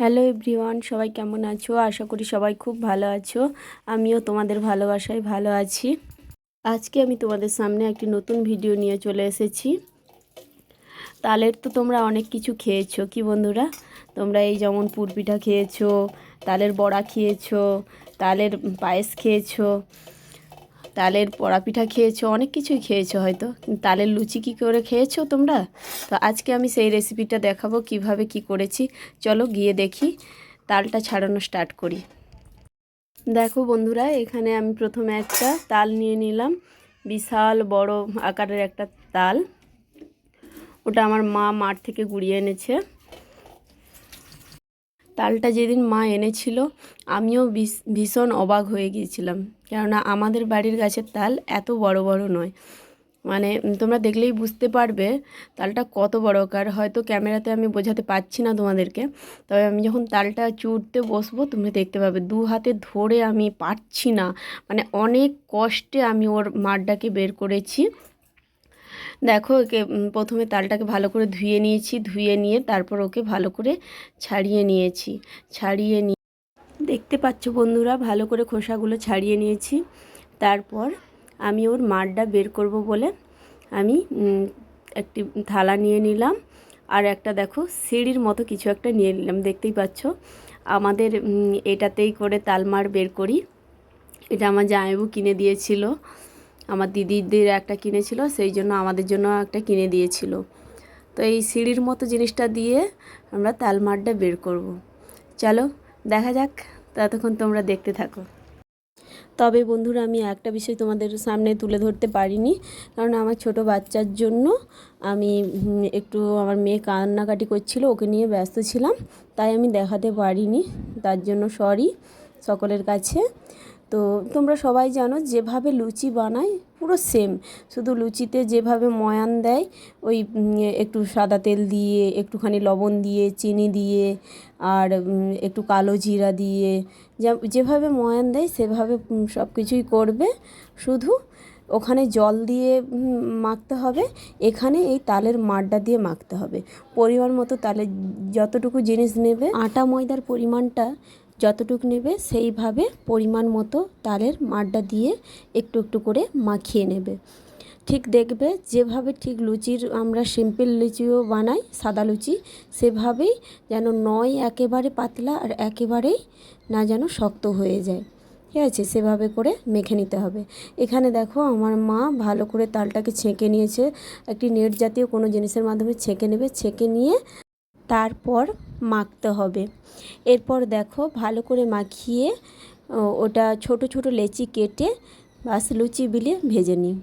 Hello everyone, সবাই কেমন আছো? আশা করি সবাই খুব ভালো আছো। আমিও তোমাদের ভালোবাসায় ভালো আছি। আজকে আমি তোমাদের সামনে একটি নতুন ভিডিও নিয়ে চলে এসেছি। তালের তো তোমরা অনেক কিছু খেয়েছো, কি বন্ধুরা? তোমরা এই যেমন পুরপিঠা খেয়েছো, তালের বড়া খেয়েছো, তালের পায়েস খেয়েছো তালের পিঠা খেয়েছো, অনেক কিছুই খেয়েছো হয়তো। তালের লুচি কি করে খেয়েছো তোমরা? তো আজকে আমি সেই রেসিপিটা দেখাবো কীভাবে কি করেছি। চলো গিয়ে দেখি, তালটা ছাড়ানো স্টার্ট করি। দেখো বন্ধুরা, এখানে আমি প্রথমে একটা তাল নিয়ে নিলাম। বিশাল বড় আকারের একটা তাল। ওটা আমার মা মাঠ থেকে গুড়িয়ে এনেছে। তালটা যেদিন মা এনেছিল, আমিও ভীষণ অবাক হয়ে গিয়েছিলাম। কেননা আমাদের বাড়ির গাছের তাল এত বড় বড় নয়। মানে তোমরা দেখলেই বুঝতে পারবে, তালটা কত বড়। কার হয়তো ক্যামেরাতে আমি বোঝাতে পারছি না তোমাদেরকে, তবে আমি যখন তালটা চুড়তে বসবো তুমি দেখতে পাবে, দু হাতে ধরে আমি পারছি না। মানে অনেক কষ্টে আমি ওর মাঠটাকে বের করেছি। দেখো ওকে প্রথমে তালটাকে ভালো করে ধুয়ে নিয়েছি, ধুয়ে নিয়ে তারপর ওকে ভালো করে ছাড়িয়ে নিয়েছি, ছাড়িয়ে নিয়ে দেখতে পাচ্ছ বন্ধুরা, ভালো করে খোসাগুলো ছাড়িয়ে নিয়েছি, তারপর আমি ওর মারটা বের করব বলে আমি একটি থালা নিয়ে নিলাম, আর একটা দেখো সিঁড়ির মতো কিছু একটা নিয়ে নিলাম, দেখতেই পাচ্ছ, আমাদের এটাতেই করে তালমার বের করি, এটা আমার জামাইবু কিনে দিয়েছিল। আমার দিদিদের একটা কিনেছিল, সেই জন্য আমাদের জন্য একটা কিনে দিয়েছিল। তো এই সিঁড়ির মতো জিনিসটা দিয়ে আমরা তালমারটা বের করব। চলো, দেখা যাক, ততক্ষণ তোমরা দেখতে থাকো। তবে বন্ধুরা, আমি একটা বিষয় তোমাদের সামনে তুলে ধরতে পারিনি, কারণ আমার ছোট বাচ্চার জন্য আমি একটু আমার মেয়ে কান্নাকাটি করছিল, ওকে নিয়ে ব্যস্ত ছিলাম, তাই আমি দেখাতে পারিনি, তার জন্য সরি সকলের কাছে। তো তোমরা সবাই জানো যেভাবে লুচি বানায় পুরো সেম শুধু লুচিতে যেভাবে ময়ান দেয়, ওই একটু সাদা তেল দিয়ে, একটুখানি লবণ দিয়ে, চিনি দিয়ে, আর একটু কালো জিরা দিয়ে যেভাবে ময়ান দেয় সেভাবে সব কিছুই করবে। শুধু ওখানে জল দিয়ে মাখতে হবে। এখানে এই তালের মাড্ডা দিয়ে মাখতে হবে। পরিমাণ মতো তালের যতটুকু জিনিস নেবে। আটা ময়দার পরিমাণটা যতটুকু নেবে সেইভাবে পরিমাণ মতো তালের মাড্ডা দিয়ে একটু একটু করে মাখিয়ে নেবে। ঠিক দেখবে, যেভাবে ঠিক লুচির আমরা সিম্পল লুচিও বানাই, সাদা লুচি, সেভাবেই যেন নয় একেবারে পাতলা আর একেবারেই না যেন শক্ত হয়ে যায়। ঠিক আছে? সেভাবে করে মেখে নিতে হবে। এখানে দেখো, আমার মা ভালো করে তালটাকে ছেঁকে নিয়েছে। একটি নেট জাতীয় কোনো জিনিসের মাধ্যমে ছেঁকে নেবে। ছেঁকে নিয়ে তারপর মাখতে হবে। এরপর দেখো ভালো করে মাখিয়ে ওটা ছোট ছোট লেচি কেটে বাস লুচি বিলে ভেজে নিই।